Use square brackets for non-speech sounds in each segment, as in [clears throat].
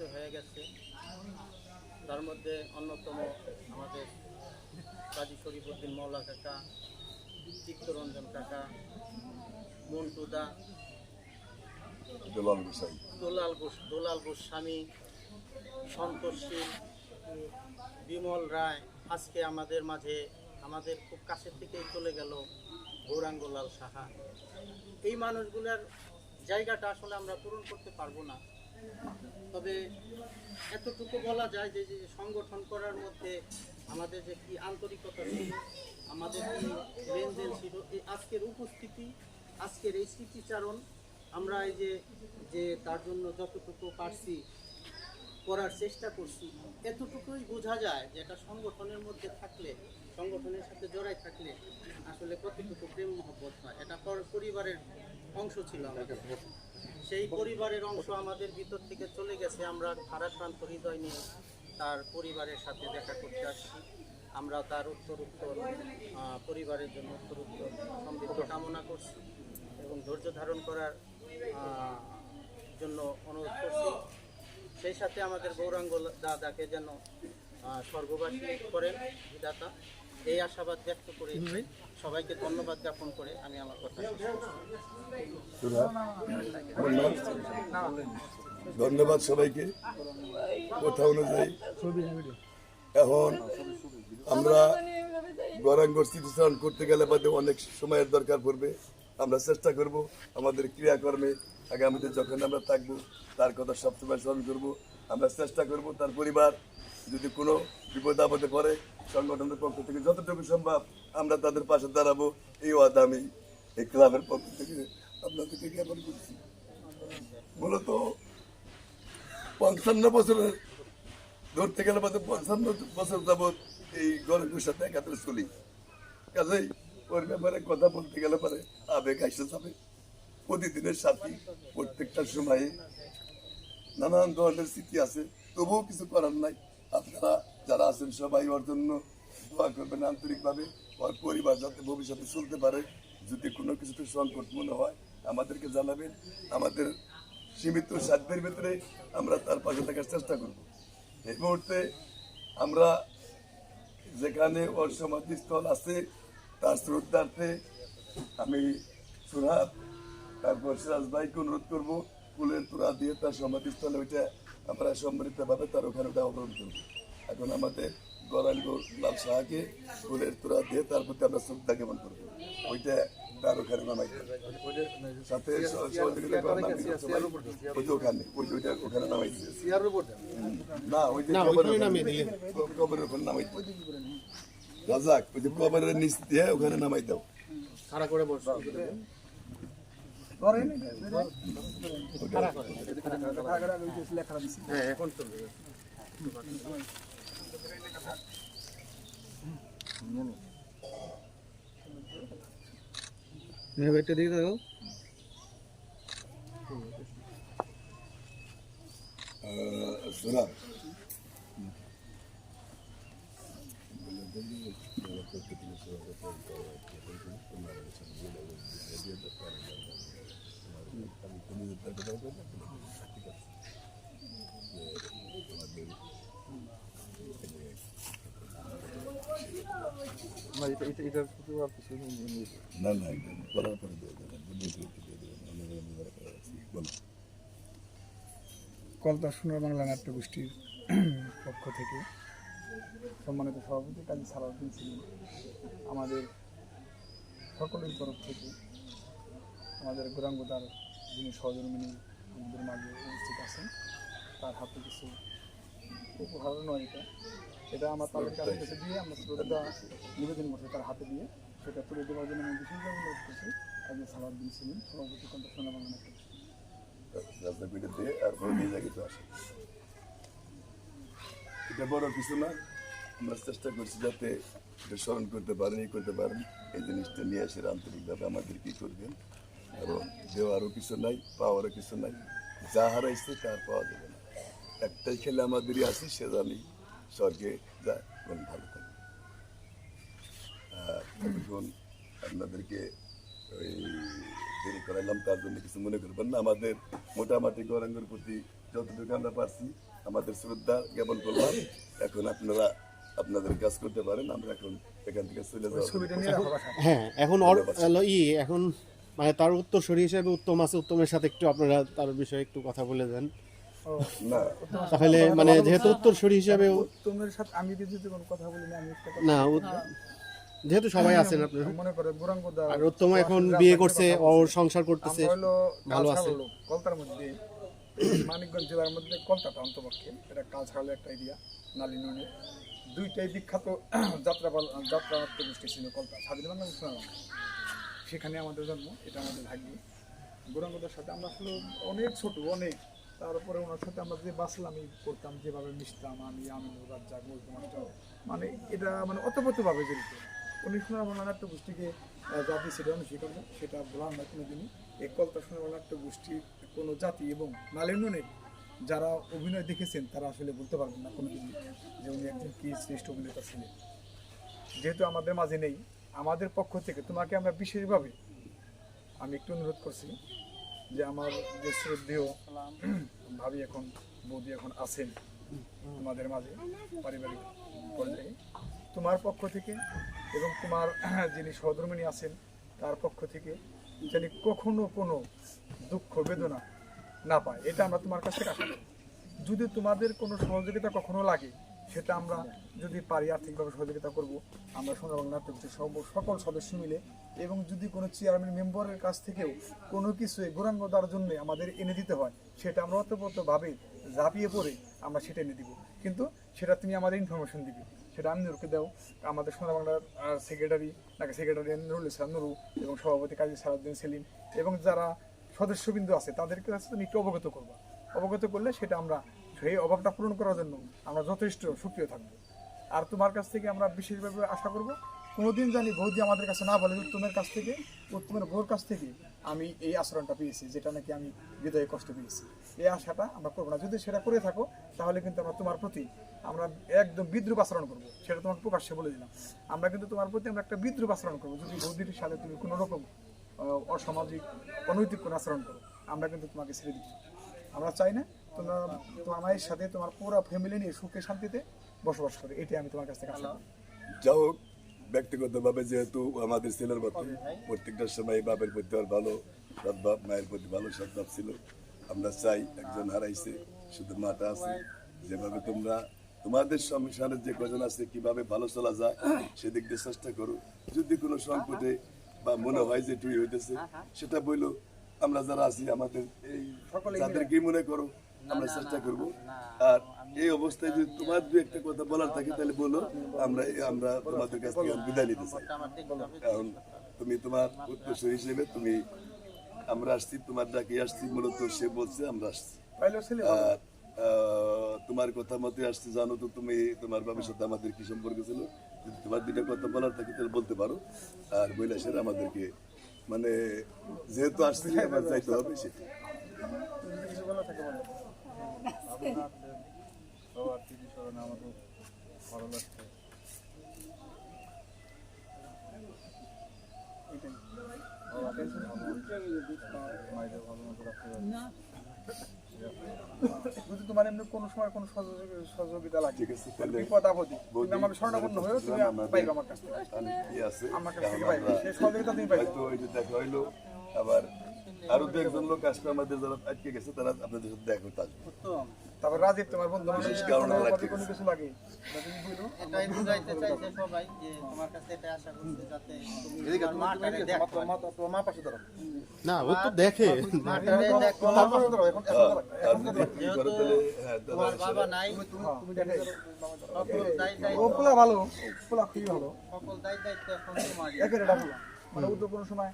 পরিচয় হয়ে গেছে। তার মধ্যে অন্যতম আমাদের কাজী শরীফুদ্দিন মৌলা কাকা চিত্তরঞ্জন কাকা মন্টুদা দুলাল গোসাই দোলাল গোস দোলাল গোস্বামী সন্তোষী বিমল রায় আজকে আমাদের মাঝে আমাদের খুব কাছের থেকেই চলে গেল গৌরাঙ্গলাল সাহা। এই মানুষগুলোর জায়গাটা আসলে আমরা পূরণ করতে পারব না। তবে এতটুকু বলা যায় যে সংগঠন করার মধ্যে আমাদের যে কি আন্তরিকতা ছিল, আমাদের কি লেনদেন ছিল এই আজকের উপস্থিতি, আজকের এই স্মৃতিচারণ, আমরা এই যে যে তার জন্য যতটুকু পারছি করার চেষ্টা করছি, এতটুকুই বোঝা যায় যে একটা সংগঠনের মধ্যে থাকলে, সংগঠনের সাথে জড়াই থাকলে আসলে কতটুকু প্রেম মহব্বত হয়। এটা পর- পরিবারের অংশ ছিল আমাদের। সেই পরিবারের অংশ আমাদের ভিতর থেকে চলে গেছে। আমরা ভারাক্রান্ত হৃদয় নিয়ে তার পরিবারের সাথে দেখা করতে আসছি। আমরা তার উত্তর উত্তর পরিবারের জন্য উত্তর উত্তর সমৃদ্ধ কামনা করছি এবং ধৈর্য ধারণ করার জন্য অনুরোধ করছি। সেই সাথে আমাদের গৌরাঙ্গ দাদাকে যেন স্বর্গবাসী করেন, বিধাতা। এই আশাবাদ ব্যক্ত করে সবাইকে ধন্যবাদ জ্ঞাপন করে আমি আমার কথা ধন্যবাদ সবাইকে। কথা অনুযায়ী এখন আমরা গৌরাঙ্গ স্মৃতিচারণ করতে গেলে বাদে অনেক সময়ের দরকার পড়বে। আমরা চেষ্টা করব আমাদের ক্রিয়াকর্মে আগামীতে যখন আমরা থাকব, তার কথা সবসময় স্মরণ করব। আমরা চেষ্টা করব তার পরিবার যদি কোনো বিপদ আপদে পড়ে, সংগঠনের পক্ষ থেকে যতটুকু সম্ভব আমরা তাদের পাশে দাঁড়াবো। এই ওয়াদা আমি এই ক্লাবের পক্ষ থেকে আপনাদেরকে জ্ঞাপন করছি। মূলত পঞ্চান্ন বছরের, ধরতে গেলে বাদে পঞ্চান্ন বছর যাবৎ এই গরিবের সাথে একাত্রে চলি কাজেই ওর ব্যাপারে কথা বলতে গেলে পরে আবেগ আইসে যাবে। প্রতিদিনের সাথী প্রত্যেকটা সময়ে নানান ধরনের স্মৃতি আছে। তবুও কিছু করার নাই। আপনারা যারা আছেন সবাই ওর জন্য দোয়া করবেন আন্তরিকভাবে। ওর পরিবার যাতে ভবিষ্যতে চলতে পারে। যদি কোনো কিছুতে সংকট মনে হয়, আমাদেরকে জানাবেন। আমাদের সীমিত সাধ্যের ভেতরে আমরা তার পাশে থাকার চেষ্টা করব। এই মুহূর্তে আমরা যেখানে ওর সমাধিস্থল আছে, তার শ্রদ্ধার্থে আমি সুরাত তারপর সিরাজ ভাইকে অনুরোধ করব। ফুলের তোরা দিয়ে তার সমাধিস্থলে ওইটা আমরা সম্মিলিতভাবে তার ওখানে ওটা অবরোধ করব। এখন আমাদের গরাঙ্গ লাল শাহকে ফুলের তোরা দিয়ে তার প্রতি আমরা শ্রদ্ধা জ্ঞাপন করব। ওইটা তার ওখানে নামাই সাথে ওই যে ওখানে ওই যে ওইটা ওখানে নামাই না ওই যে কবরের ওখানে- নামাই রাজাক ওই যে কবরের নিচ দিয়ে ওখানে নামাই দাও। একটা দিকে দেখো আহ, শোনা না এটা এটা আর কিছু নেই না না দিয়ে দেবেন। বলো কলতা সোনার বাংলা নাট্য গোষ্ঠীর পক্ষ থেকে সম্মানিত সভাপতি কাজী সালাউদ্দিন ছিলেন আমাদের সকলের তরফ থেকে আমাদের গোরাঙ্গদার যিনি সহধর্মিনী আমাদের মাঝে উপস্থিত আছেন, তার হাতে কিছু উপহার নয় এটা। এটা আমার তাদের কাছে কাছে দিয়ে আমরা শ্রদ্ধা নিবেদন করছি তার হাতে দিয়ে। সেটা তুলে দেওয়ার জন্য আমি বিশেষভাবে অনুরোধ করছি কাজী সালাউদ্দিন ছিলেন সভাপতি কলতা সোনার বাংলা দিয়ে তারপরে নিয়ে যাই কিছু আসে এটা বড় কিছু না। আমরা চেষ্টা করছি যাতে স্মরণ করতে পারেন এই করতে পারেন। এই জিনিসটা নিয়ে এসে আন্তরিকভাবে আমাদের কি করবেন? কারণ দেওয়ারও কিছু নাই, পাওয়ারও কিছু নাই। যা হারাইছে তার পাওয়া যাবে না। একটাই খেলে আমাদেরই আছে, সে জানি স্বর্গে যায় এবং ভালো থাকে এখন আপনাদেরকে ওই দেরি করাইলাম তার জন্য কিছু মনে করবেন না। আমাদের মোটামুটি গৌরাঙ্গের প্রতি যতটুকু আমরা পারছি আমাদের শ্রদ্ধা জ্ঞাপন করলাম। এখন আপনারা আপনাদের কাজ করতে পারেন আমরা এখন এখান থেকে চলে যাব। হ্যাঁ এখন ই এখন মানে তার উত্তরসূরি হিসেবে উত্তম আছে উত্তমের সাথে একটু আপনারা তার বিষয়ে একটু কথা বলে দেন। না। তাহলে মানে যেহেতু উত্তরসূরি হিসেবে তোমার সাথে আমি যদি কোনো কথা বলি না আমি না যেহেতু সবাই আছেন আপনারা। মনে দা আর উত্তম এখন বিয়ে করছে ওর সংসার করতেছে ভালো আছে। কলতার মধ্যে মানিকগঞ্জ জেলার মধ্যে কলকাতা অন্তপক্ষে, এটা কালচারাল একটা এরিয়া নালিনুনে দুইটাই বিখ্যাত যাত্রা যাত্রা গোষ্ঠী ছিল কলকাতা, স্বাধীন বাংলা সেখানে আমাদের জন্ম, এটা আমাদের ভাগ্য। গৌরাঙ্গদার সাথে আমরা আসলে অনেক ছোট, অনেক। তারপরে ওনার সাথে আমরা যে বাসলামি করতাম, যেভাবে মিশতাম, আমি, আমিনুর, রাজ্জাক মানে এটা মানে অতপ্রতভাবে জড়িত। উনি শোনা বাংলা নাট্য গোষ্ঠীকে জাতি সেটা অনুস্বীকার করে, সেটা বললাম না কোনোদিনই। এই কলতা শোনা নাট্য গোষ্ঠীর কোনো জাতি এবং নালিনুনের যারা অভিনয় দেখেছেন তারা আসলে বলতে পারবেন না কোনোদিনই যে উনি একজন কি শ্রেষ্ঠ অভিনেতা ছিলেন। যেহেতু আমাদের মাঝে নেই আমাদের পক্ষ থেকে তোমাকে আমরা বিশেষভাবে আমি একটু অনুরোধ করছি যে আমার যে শ্রদ্ধেয় ভাবি এখন বৌদি এখন আছেন তোমাদের মাঝে পারিবারিক পর্যায়ে তোমার পক্ষ থেকে এবং তোমার, [clears throat] যিনি সহধর্মিনী আছেন, তার পক্ষ থেকে যেন কখনো কোনো দুঃখ, বেদনা না পায়। এটা আমরা তোমার কাছ থেকে যদি তোমাদের কোনো সহযোগিতা কখনো লাগে, সেটা আমরা যদি পারি, আর্থিকভাবে সহযোগিতা করব, আমরা সোনারবাং নাট্যগোষ্ঠীর সব, সকল সদস্য মিলে, এবং যদি কোনো চেয়ারম্যান মেম্বারের কাছ থেকেও কোনো কিছু গৌরাঙ্গ দেওয়ার জন্য আমাদের এনে দিতে হয়, সেটা আমরা অতপ্রতভাবে ঝাঁপিয়ে পড়ে আমরা সেটা এনে দিব। কিন্তু সেটা তুমি আমাদের ইনফরমেশন দিবে। সেটা আমি নুরুকে দাও আমাদের সোনা বাংলার সেক্রেটারি নাকি সেক্রেটারি নুরুল ইসলাম নুরু এবং সভাপতি কাজী সালাউদ্দিন সেলিম এবং যারা সদস্যবৃন্দ আছে তাদেরকে কাছে তুমি একটু অবগত করবা অবগত করলে সেটা আমরা সেই অভাবটা পূরণ করার জন্য আমরা যথেষ্ট সক্রিয় থাকব আর তোমার কাছ থেকে আমরা বিশেষভাবে আশা করব কোনোদিন জানি বৌদি আমাদের কাছে না বলে উত্তমের কাছ থেকে উত্তমের বউর কাছ থেকে আমি এই আচরণটা পেয়েছি যেটা নাকি আমি হৃদয়ে কষ্ট পেয়েছি এই আশাটা আমরা করব না। যদি সেটা করে থাকো তাহলে কিন্তু আমরা তোমার প্রতি আমরা একদম বিদ্রুপ আচরণ করব। সেটা তোমাকে প্রকাশ্যে বলে দিলাম। আমরা কিন্তু তোমার প্রতি আমরা একটা বিদ্রুপ আচরণ করব। যদি বৌদিটির সাথে তুমি কোনো রকম অসামাজিক অনৈতিক কোনো আচরণ করো আমরা কিন্তু তোমাকে ছেড়ে দিচ্ছি। আমরা চাই না তোমরা তোমার মায়ের সাথে তোমার পুরো ফ্যামিলি নিয়ে সুখে শান্তিতে বসবাস করে। এটাই আমি তোমার কাছ থেকে আশা যাই হোক ব্যক্তিগতভাবে যেহেতু আমাদের ছেলের মতো প্রত্যেকটা সময় বাপের প্রতি ওর ভালো সদ্ভাব মায়ের প্রতি ভালো সদ্ভাব ছিল। আমরা চাই একজন হারাইছে শুধু মাটা আছে যেভাবে তোমরা তোমাদের সংসারের যে কজন আছে কীভাবে ভালো চলা যায় সেদিক দিয়ে চেষ্টা করো যদি কোনো সংকটে বা মনে হয় যে তুই হইতেছে সেটা বইলো আমরা যারা আছি আমাদের এই যাদের কি মনে করো আমরা চেষ্টা করব আর এই অবস্থায় যদি তোমার দু একটা কথা বলার থাকে তাহলে বলো আমরা আমরা তোমাদের কাছ থেকে বিদায় নিতে চাই কারণ তুমি তোমার উত্তরসূরি হিসেবে তুমি আমরা আসছি তোমার ডাকে আসছি মূলত সে বলছে আমরা আসছি। আর তোমার কথা মতে আসছে জানো তো তুমি তোমার বাবার সাথে আমাদের কি সম্পর্ক ছিল? যদি তোমার দুটা কথা বলার থাকে তাহলে বলতে পারো। আর কৈলাসের আমাদেরকে মানে যেহেতু আসছি আমার যাইতে হবে সেটা ভালো [laughs] যদি তোমার এমনি কোনো সময় কোনো সহযোগিতা লাগে ঠিক আছে তাহলে বিপদ আপদে তুমি আমার স্বর্ণাপন্ন হয়েও তুমি পাইবে আমার কাছ থেকে। আমি কি আছে? আমার কাছ থেকে পাইবে সেই সহযোগিতা তুমি পাইবে। হয়তো ওই যে দেখা হইল আবার আরও দু একজন লোক আসবে আমাদের যারা আটকে গেছে তারা আপনাদের সাথে দেখা করতে আসবে। তারপর রাজীব তোমার বন্ধু কোনো কোনো কিছু লাগে? এটাই বুঝাইতে চাইছে সবাই যে তোমার কাছে এটা আশা করছি যাতে তুমি না ও তো দেখে। হ্যাঁ তোমার বাবা নাই সকল দায়িত্ব ভালো পোলা খুবই ভালো। সকল দায়িত্ব এখন মানে তো কোনো সময়।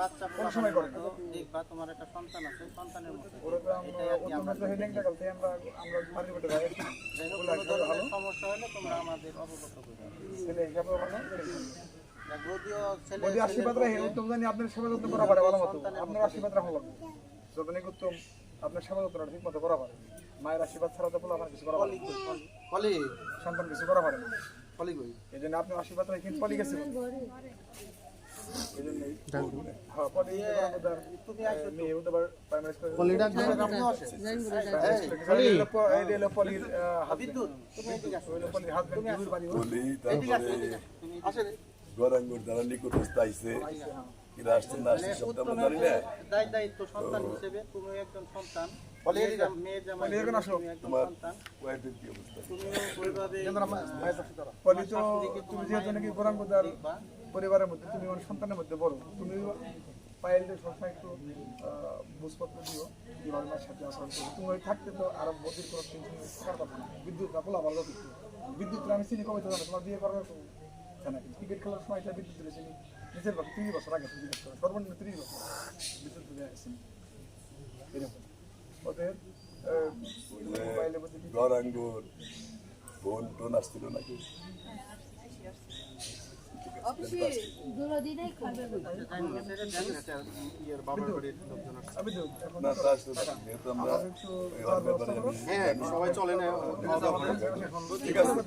বাচ্চা কোন সময় করে? দেখবা তোমার একটা সন্তান আছে সন্তানের মতো আমরা আমরা যাই। পোলা সমস্যা হলে তোমরা আমাদের অবগত করবে ছেলে হিসাবে যদি আশীর্বাদ রাখে উত্তম জানি আপনার সেবা যত্ন করা পারে ভালো মতো। আপনার আশীর্বাদ রাখা লাগবে। উত্তম আপনার সেবা যত্ন ঠিক মতো করা পারে। মায়ের আশীর্বাদ ছাড়া তো বলে আপনার কিছু করা পারে সন্তান কিছু করা পারে না। এই জন্য আপনার আশীর্বাদ পলি গেছে। হ্যাঁ গরাঙ্গুর দ্বারা নিকটস্থ আইছে। এরা আসছে না আসছে সব জানি না। দায়িত্ব সন্তান হিসেবে তুমি একজন সন্তান। তো। পরিবারের মধ্যে তুমি আমার সন্তানের মধ্যে বড়। তুমি পায়েলদের সবসময় একটু বুঝপত্র দিও মায়ের সাথে আচরণ করবে তুমি ওই থাকতে তো আরও বদির কোনো টেনশন থাকার কথা না। বিদ্যুৎ পোলা ভালো বিদ্যুৎ বিদ্যুৎ আমি চিনি কবে জানো তোমার বিয়ে করার জানা কি ক্রিকেট খেলার সময় এটা বিদ্যুৎ চিনি। নিজের তিরিশ বছর আগে সর্বনিম্ন তিরিশ বছর বিদ্যুৎ চিনি। এরকম। ওদের গরাঙ্গুর ফোন টোন আসছিল নাকি? হ্যাঁ সবাই চলে না ঠিক আছে।